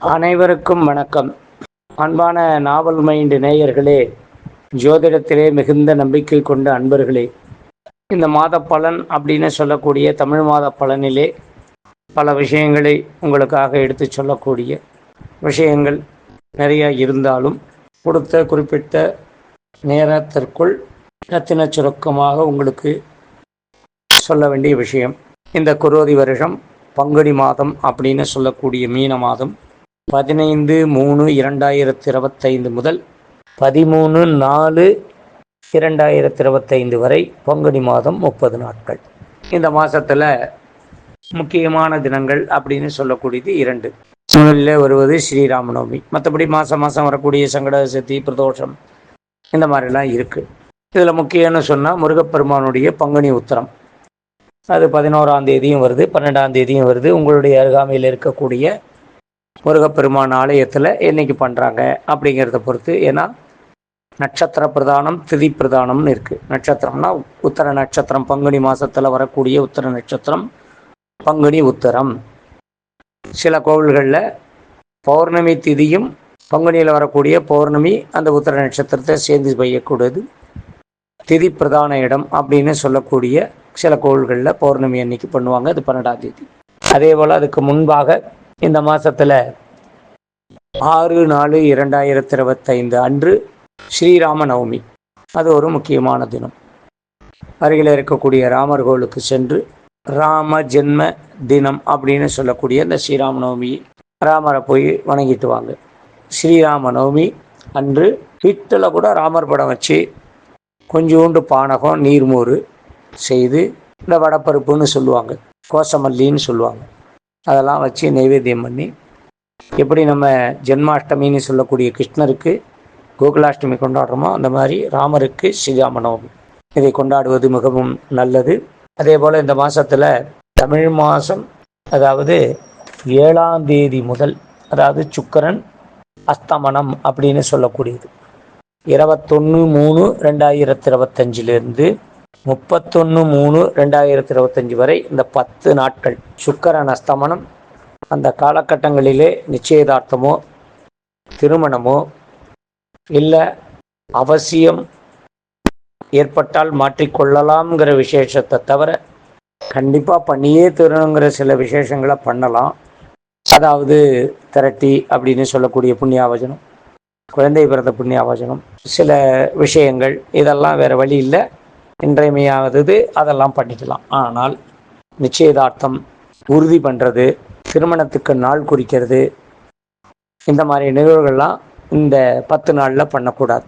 அனைவருக்கும் வணக்கம். அன்பான நாவல் மைண்ட் நேயர்களே ஜோதிடத்திலே மிகுந்த நம்பிக்கை கொண்ட அன்பர்களே இந்த மாத பலன் அப்படின்னு சொல்லக்கூடிய தமிழ் மாத பலனிலே பல விஷயங்களை உங்களுக்காக எடுத்து சொல்லக்கூடிய விஷயங்கள் நிறைய இருந்தாலும் கொடுத்த குறிப்பிட்ட நேரத்திற்குள் ரத்தின சுருக்கமாக உங்களுக்கு சொல்ல வேண்டிய விஷயம் இந்த குரோதி வருஷம் பங்குனி மாதம் அப்படின்னு சொல்லக்கூடிய மீன மாதம். பதினைந்து மூணு இரண்டாயிரத்தி இருபத்தைந்து முதல் பதிமூணு நாலு இரண்டாயிரத்தி இருபத்தைந்து வரை பங்குனி மாதம் முப்பது நாட்கள். இந்த மாதத்தில் முக்கியமான தினங்கள் அப்படின்னு சொல்லக்கூடியது இரண்டு. முதலில் வருவது ஸ்ரீராமநவமி. மற்றபடி மாதம் மாதம் வரக்கூடிய சங்கட சதி பிரதோஷம் இந்த மாதிரிலாம் இருக்குது இதில் முக்கியம்னு சொன்னால் முருகப்பெருமானுடைய பங்குனி உத்தரம். அது பதினோராம் தேதியும் வருது பன்னெண்டாம் தேதியும் வருது. உங்களுடைய அருகாமையில் இருக்கக்கூடிய முருகப்பெருமான் ஆலயத்தில் என்னைக்கு பண்ணுறாங்க அப்படிங்கிறத பொறுத்து ஏன்னா நட்சத்திர பிரதானம் திதி பிரதானம்னு இருக்குது நட்சத்திரம்னா உத்தர நட்சத்திரம் பங்குனி மாதத்தில் வரக்கூடிய உத்தர நட்சத்திரம் பங்குனி உத்தரம். சில கோவில்களில் பௌர்ணமி திதியும் பங்குனியில் வரக்கூடிய பௌர்ணமி அந்த உத்தர நட்சத்திரத்தை சேர்ந்து பெய்யக்கூடாது திதி பிரதான இடம் அப்படின்னு சொல்லக்கூடிய சில கோவில்களில் பௌர்ணமி அன்னைக்கு பண்ணுவாங்க அது பன்னெண்டாம் தேதி. அதே போல் அதுக்கு முன்பாக இந்த மாதத்தில் ஆறு நாலு இரண்டாயிரத்தி இருபத்தைந்து அன்று ஸ்ரீராம நவமி. அது ஒரு முக்கியமான தினம். அருகில் இருக்கக்கூடிய ராமர் கோவிலுக்கு சென்று ராம ஜென்ம தினம் அப்படின்னு சொல்லக்கூடிய இந்த ஸ்ரீராம நவமி ராமரை போய் வணங்கிட்டு வாங்க. ஸ்ரீராம நவமி அன்று வீட்டில் கூட ராமர் படம் வச்சு கொஞ்சோண்டு பானகம் நீர்மோறு செய்து இந்த வடப்பருப்புன்னு சொல்லுவாங்க. கோசமல்லின்னு சொல்லுவாங்க. அதெல்லாம் வச்சு நைவேத்தியம் பண்ணி எப்படி நம்ம ஜென்மாஷ்டமின்னு சொல்லக்கூடிய கிருஷ்ணருக்கு கோகுலாஷ்டமி கொண்டாடுறோமோ அந்த மாதிரி ராமருக்கு ஸ்ரீராம நவமி இதை கொண்டாடுவது மிகவும் நல்லது. அதே போல் இந்த மாதத்தில் தமிழ் மாதம் அதாவது ஏழாம் தேதி முதல் அதாவது சுக்கரன் அஸ்தமனம் அப்படின்னு சொல்லக்கூடியது. இருபத்தொன்று மூணு ரெண்டாயிரத்தி இருபத்தஞ்சிலிருந்து முப்பத்தொன்று மூணு ரெண்டாயிரத்தி இருபத்தஞ்சி வரை இந்த பத்து நாட்கள் சுக்கரன் அஸ்தமனம் அந்த காலகட்டங்களிலே நிச்சயதார்த்தமோ திருமணமோ இல்லை அவசியம் ஏற்பட்டால் மாற்றிக்கொள்ளலாம்ங்கிற விசேஷத்தை தவிர கண்டிப்பாக பண்ணியே தரணுங்கிற சில விசேஷங்களை பண்ணலாம். அதாவது திரட்டி அப்படின்னு சொல்லக்கூடிய புண்ணியாவஜனம் குழந்தை பிறந்த புண்ணியாவஜனம் சில விஷயங்கள் இதெல்லாம் வேறு வழி இல்லை. இன்றையமையாதது அதெல்லாம் பண்ணிக்கலாம். ஆனால் நிச்சயதார்த்தம் உறுதி பண்ணுறது திருமணத்துக்கு நாள் குறிக்கிறது இந்த மாதிரி நிகழ்வுகள்லாம் இந்த பத்து நாளில் பண்ணக்கூடாது.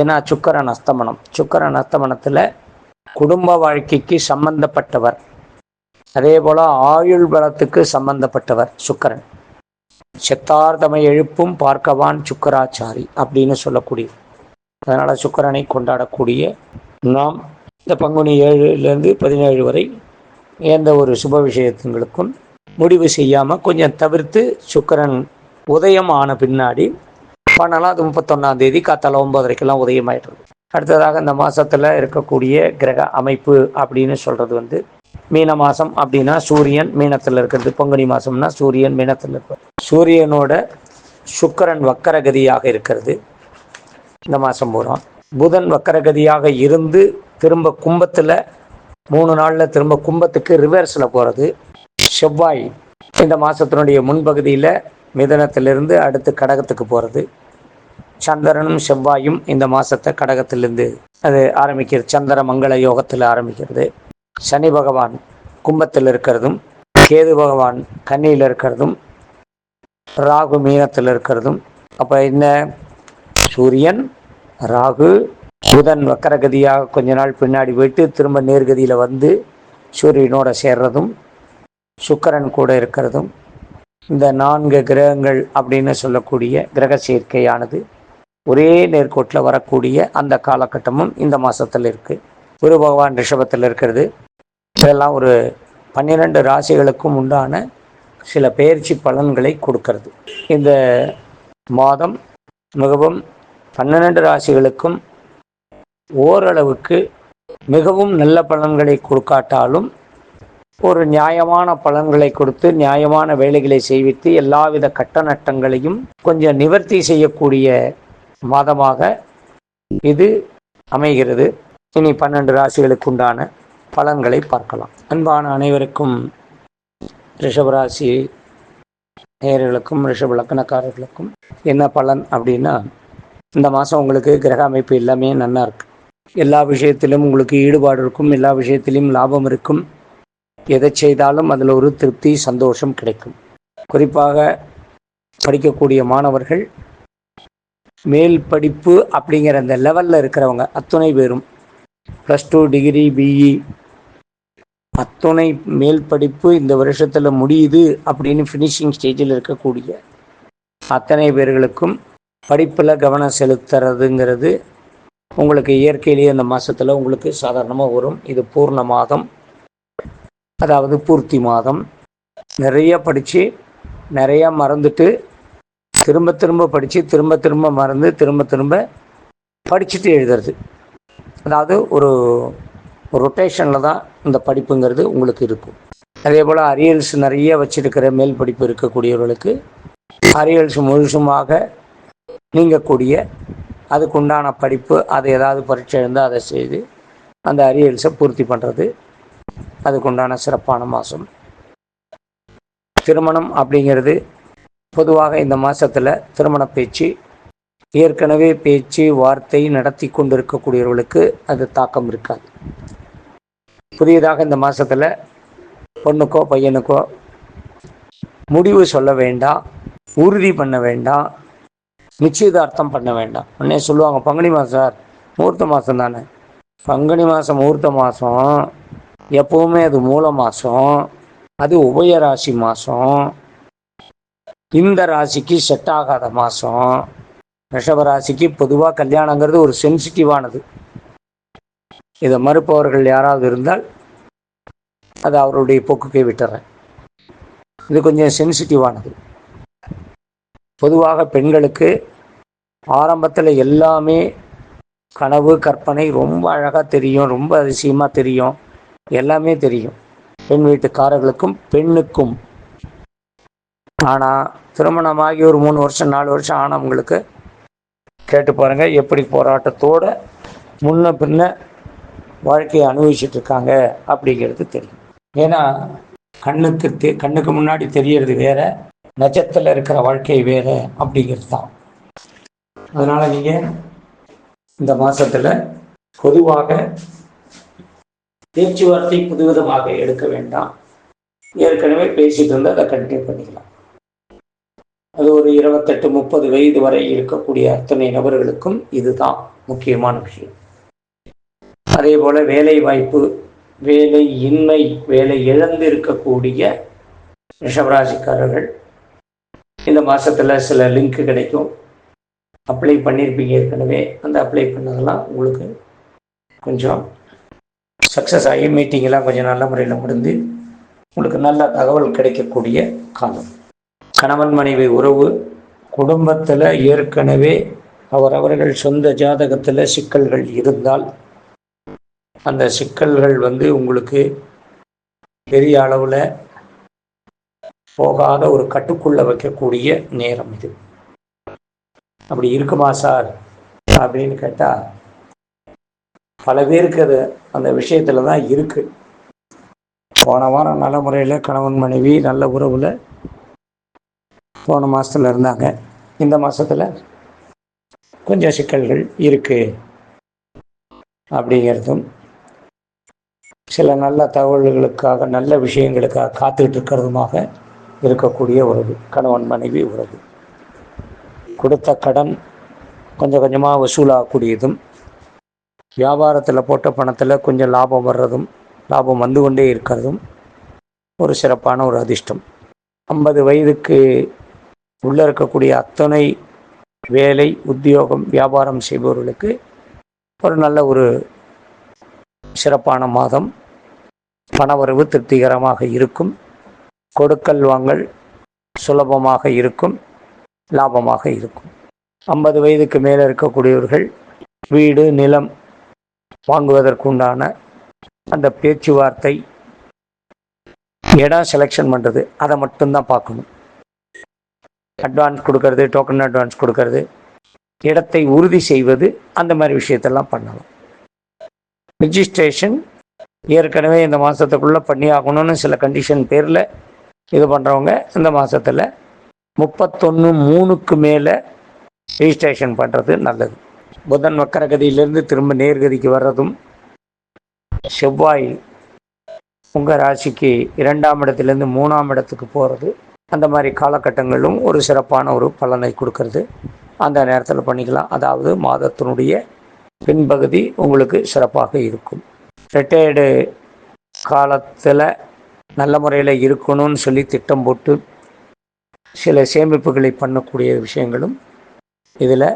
ஏன்னா சுக்கரன் அஸ்தமனம் சுக்கரன் அஸ்தமனத்தில் குடும்ப வாழ்க்கைக்கு சம்பந்தப்பட்டவர். அதே போல் ஆயுள் பலத்துக்கு சம்பந்தப்பட்டவர் சுக்கரன். செத்தார்தமை எழுப்பும் பார்க்கவான் சுக்கராச்சாரி அப்படின்னு சொல்லக்கூடிய அதனால் சுக்கரனை கொண்டாடக்கூடிய நாம் இந்த பங்குனி ஏழுலேருந்து பதினேழு வரை எந்த ஒரு சுப விஷயத்துங்களுக்கும் முடிவு செய்யாமல் கொஞ்சம் தவிர்த்து சுக்கரன் உதயம் ஆன பின்னாடி பண்ணலாம். அது முப்பத்தொன்னாம் தேதி காத்தால ஒன்பதரைக்கெல்லாம் உதயமாயிடுறது. அடுத்ததாக இந்த மாதத்தில் இருக்கக்கூடிய கிரக அமைப்பு அப்படின்னு சொல்கிறது வந்து மீன மாதம் அப்படின்னா சூரியன் மீனத்தில் இருக்கிறது. பங்குனி மாதம்னா சூரியன் மீனத்தில் இருக்கிறது. சூரியனோட சுக்கரன் வக்கரகதியாக இருக்கிறது. இந்த மாதம் பூரா. புதன் வக்கரகதியாக இருந்து திரும்ப கும்பத்தில் மூணு நாளில் திரும்ப கும்பத்துக்கு ரிவர்ஸில் போகிறது செவ்வாய் இந்த மாதத்தினுடைய முன்பகுதியில் மிதனத்திலிருந்து அடுத்து கடகத்துக்கு போகிறது சந்திரனும் செவ்வாயும் இந்த மாதத்தை கடகத்திலிருந்து அது ஆரம்பிக்கிறது சந்திர மங்கள யோகத்தில் ஆரம்பிக்கிறது. சனி பகவான் கும்பத்தில் இருக்கிறதும் கேது பகவான் கன்னியில் இருக்கிறதும் ராகு மீனத்தில் இருக்கிறதும் அப்போ என்ன? சூரியன் ராகு புதன் வக்கரகதியாக கொஞ்ச நாள் பின்னாடி போயிட்டு திரும்ப நேர்கதியில் வந்து சூரியனோட சேர்றதும் சுக்கரன் கூட இருக்கிறதும் இந்த நான்கு கிரகங்கள் அப்படின்னு சொல்லக்கூடிய கிரக சேர்க்கையானது ஒரே நேர்கோட்டில் வரக்கூடிய அந்த காலகட்டமும் இந்த மாதத்தில் இருக்குது குரு பகவான் ரிஷபத்தில் இருக்கிறது. இதெல்லாம் ஒரு பன்னிரெண்டு ராசிகளுக்கும் உண்டான சில பயிற்சி பலன்களை கொடுக்கிறது. இந்த மாதம் மிகவும் பன்னிரண்டு ராசிகளுக்கும் ஓரளவுக்கு மிகவும் நல்ல பலன்களை கொடுக்காட்டாலும் ஒரு நியாயமான பலன்களை கொடுத்து நியாயமான வேலைகளை செய்வித்து எல்லாவித கட்ட நட்டங்களையும் கொஞ்சம் நிவர்த்தி செய்யக்கூடிய மாதமாக இது அமைகிறது. இனி பன்னெண்டு ராசிகளுக்கு உண்டான பலன்களை பார்க்கலாம். அன்பான அனைவருக்கும் ரிஷபராசி நேயர்களுக்கும் ரிஷப லக்கணக்காரர்களுக்கும் என்ன பலன் அப்படின்னா இந்த மாதம் உங்களுக்கு கிரக அமைப்பு எல்லாமே நல்லா இருக்கு. எல்லா விஷயத்திலும் உங்களுக்கு ஈடுபாடு இருக்கும் எல்லா விஷயத்திலும் லாபம் இருக்கும். எதை செய்தாலும் அதில் ஒரு திருப்தி சந்தோஷம் கிடைக்கும். குறிப்பாக படிக்கக்கூடிய மாணவர்கள் மேல் படிப்பு அப்படிங்கிற அந்த லெவலில் இருக்கிறவங்க அத்துணை பேரும். ப்ளஸ் டூ டிகிரி பிஇ அத்துணை மேல் படிப்பு இந்த வருஷத்தில் முடியுது அப்படின்னு ஃபினிஷிங் ஸ்டேஜில் இருக்கக்கூடிய அத்தனை பேர்களுக்கும் படிப்பில் கவனம் செலுத்துறதுங்கிறது உங்களுக்கு இயற்கையிலேயே அந்த மாதத்தில் உங்களுக்கு சாதாரணமாக வரும். இது பூர்ண மாதம். அதாவது பூர்த்தி மாதம். நிறைய படித்து நிறையா மறந்துட்டு திரும்ப திரும்ப படித்து திரும்ப திரும்ப மறந்து திரும்ப திரும்ப படிச்சுட்டு எழுதுறது. அதாவது ஒரு ரொட்டேஷனில் தான் இந்த படிப்புங்கிறது உங்களுக்கு இருக்கும். அதே போல் அரியல்ஸ் நிறைய வச்சிருக்கிற மேல் படிப்பு இருக்கக்கூடியவர்களுக்கு அரியல்ஸ் முழுசுமாக நீங்கக்கூடிய அதுக்குண்டான படிப்பு அது ஏதாவது பரீட்சை இருந்தால் அதை செய்து அந்த அரியல்ஸை பூர்த்தி பண்ணுறது அதுக்குண்டான சிறப்பான மாதம் திருமணம் அப்படிங்கிறது பொதுவாக இந்த மாதத்தில் திருமண பேச்சு ஏற்கனவே பேச்சு வார்த்தை நடத்தி கொண்டிருக்கக்கூடியவர்களுக்கு அது தாக்கம் இருக்காது. புதியதாக இந்த மாதத்தில் பொண்ணுக்கோ பையனுக்கோ முடிவு சொல்ல வேண்டாம் உறுதி பண்ண வேண்டாம் நிச்சயதார்த்தம் பண்ண வேண்டாம். உடனே சொல்லுவாங்க பங்குனி மாதம் சார் முகூர்த்த மாதம் தானே. பங்குனி மாதம் முகூர்த்த மாதம் எப்போவுமே அது மூல மாதம் அது உபய ராசி மாதம் இந்த ராசிக்கு செட் ஆகாத மாதம் ரிஷப ராசிக்கு பொதுவாக கல்யாணங்கிறது ஒரு சென்சிட்டிவானது இதை மறுப்பவர்கள் யாராவது இருந்தால் அது அவருடைய போக்குக்கே விட்டுறேன். இது கொஞ்சம் சென்சிட்டிவானது பொதுவாக பெண்களுக்கு ஆரம்பத்தில் எல்லாமே கனவு கற்பனை ரொம்ப அழகாக தெரியும் ரொம்ப அதிசயமாக தெரியும். எல்லாமே தெரியும். பெண் வீட்டுக்காரர்களுக்கும் பெண்ணுக்கும். ஆனால் திருமணமாகி ஒரு மூணு வருஷம் நாலு வருஷம் ஆனவங்களுக்கு கேட்டு பாருங்கள் எப்படி போராட்டத்தோட முன்ன பின்ன வாழ்க்கையை அனுபவிச்சுட்டு இருக்காங்க அப்படிங்கிறது தெரியும். ஏன்னா கண்ணுக்கு தெ கண்ணுக்கு முன்னாடி தெரியறது வேற நட்சத்திரத்தில் இருக்கிற வாழ்க்கை வேறு அப்படிங்கிறது தான். அதனால் நீங்கள் இந்த மாதத்தில் பொதுவாக பேச்சுவார்த்தை புதுவிதமாக எடுக்க வேண்டாம். ஏற்கனவே பேசிட்டு இருந்தால் அதை கண்டினியூ பண்ணிக்கலாம். அது ஒரு இருபத்தெட்டு முப்பது வயது வரை இருக்கக்கூடிய அத்தனை நபர்களுக்கும் இதுதான் முக்கியமான விஷயம். அதே போல வேலை வாய்ப்பு வேலை இன்மை வேலை இழந்து இருக்கக்கூடிய ரிஷபராசிக்காரர்கள் இந்த மாதத்தில் சில லிங்க் கிடைக்கும். அப்ளை பண்ணியிருப்பீங்க ஏற்கனவே. அந்த அப்ளை பண்ணதெல்லாம் உங்களுக்கு கொஞ்சம் சக்ஸஸ் ஆகி மீட்டிங்கெல்லாம் கொஞ்சம் நல்ல முறையில் முடிந்து உங்களுக்கு நல்ல தகவல் கிடைக்கக்கூடிய காலம். கணவன் மனைவி உறவு குடும்பத்தில் ஏற்கனவே அவரவர்கள் சொந்த ஜாதகத்தில் சிக்கல்கள் இருந்தால் அந்த சிக்கல்கள் வந்து உங்களுக்கு பெரிய அளவில் போகாத ஒரு கட்டுக்குள்ள வைக்கக்கூடிய நேரம் இது. அப்படி இருக்குமா சார்? அப்படின்னு கேட்டால் பல பேருக்கு அது அந்த விஷயத்துல தான் இருக்கு. போன வாரம் நல்ல முறையில் கணவன் மனைவி நல்ல உறவில் போன மாதத்தில் இருந்தாங்க. இந்த மாதத்தில் கொஞ்சம் சிக்கல்கள் இருக்குது அப்படிங்கிறதும் சில நல்ல தகவல்களுக்காக நல்ல விஷயங்களுக்காக காத்துக்கிட்டு இருக்கிறதுமாக இருக்கக்கூடிய உறவு கணவன் மனைவி உறவு. கொடுத்த கடன் கொஞ்சம் கொஞ்சமாக வசூலாகக்கூடியதும் வியாபாரத்தில் போட்ட பணத்தில் கொஞ்சம் லாபம் வர்றதும் லாபம் வந்து கொண்டே இருக்கிறதும் ஒரு சிறப்பான ஒரு அதிர்ஷ்டம். ஐம்பது வயதுக்கு உள்ளே இருக்கக்கூடிய அத்தனை வேலை உத்தியோகம் வியாபாரம் செய்பவர்களுக்கு ஒரு நல்ல ஒரு சிறப்பான மாதம். பணவரவு திருப்திகரமாக இருக்கும். கொடுக்கல் வாங்கல் சுலபமாக இருக்கும் லாபமாக இருக்கும். ஐம்பது வயதுக்கு மேலே இருக்கக்கூடியவர்கள் வீடு நிலம் வாங்குவதற்குண்டான அந்த பேச்சுவார்த்தை இடம் செலெக்ஷன் பண்ணுறது அதை மட்டும்தான் பார்க்கணும். அட்வான்ஸ் கொடுக்கறது டோக்கன் அட்வான்ஸ் கொடுக்கறது இடத்தை உறுதி செய்வது அந்த மாதிரி விஷயத்தெல்லாம் பண்ணலாம் ரிஜிஸ்ட்ரேஷன் ஏற்கனவே இந்த மாதத்துக்குள்ளே பண்ணி ஆகணும்னு சில கண்டிஷன் பேரில் இது பண்ணுறவங்க இந்த மாதத்தில் முப்பத்தொன்று மூணுக்கு மேலே ரிஜிஸ்ட்ரேஷன் பண்ணுறது நல்லது. புதன் வக்கரகதியிலிருந்து திரும்ப நேர்கதிக்கு வர்றதும் செவ்வாய் உங்கள் ராசிக்கு இரண்டாம் இடத்துலேருந்து மூணாம் இடத்துக்கு போகிறது அந்த மாதிரி காலகட்டங்களும் ஒரு சிறப்பான ஒரு பலனை கொடுக்கறது. அந்த நேரத்தில் பண்ணிக்கலாம். அதாவது மாதத்தினுடைய பின்பகுதி உங்களுக்கு சிறப்பாக இருக்கும். ரிட்டையர்டு காலத்தில் நல்ல முறையில் இருக்கணும்னு சொல்லி திட்டம் போட்டு சில சேமிப்புகளை பண்ணக்கூடிய விஷயங்களும் இதில்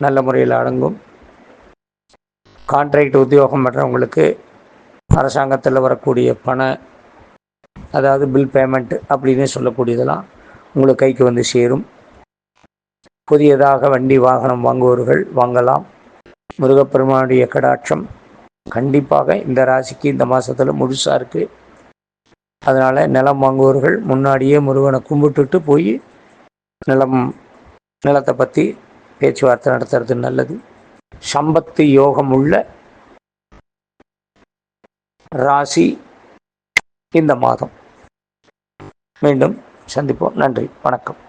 நல்ல முறையில் அடங்கும். கான்ட்ராக்ட் உத்தியோகம் பண்ணுறவங்களுக்கு அரசாங்கத்தில் வரக்கூடிய பண அதாவது பில் பேமெண்ட் அப்படின்னு சொல்லக்கூடியதெல்லாம் உங்களுக்கு கைக்கு வந்து சேரும். புதியதாக வண்டி வாகனம் வாங்குவவர்கள் வாங்கலாம். முருகப்பெருமானுடைய கடாட்சம் கண்டிப்பாக இந்த ராசிக்கு இந்த மாதத்தில் முழுசாக இருக்குது அதனால் நிலம் வாங்குவவர்கள் முன்னாடியே முருகனை கும்பிட்டுட்டு போய் நிலம் நிலத்தை பற்றி பேச்சுவார்த்தை நடத்துறது நல்லது. சம்பத்து யோகம் உள்ள ராசி இந்த மாதம். மீண்டும் சந்திப்போம். நன்றி. வணக்கம்.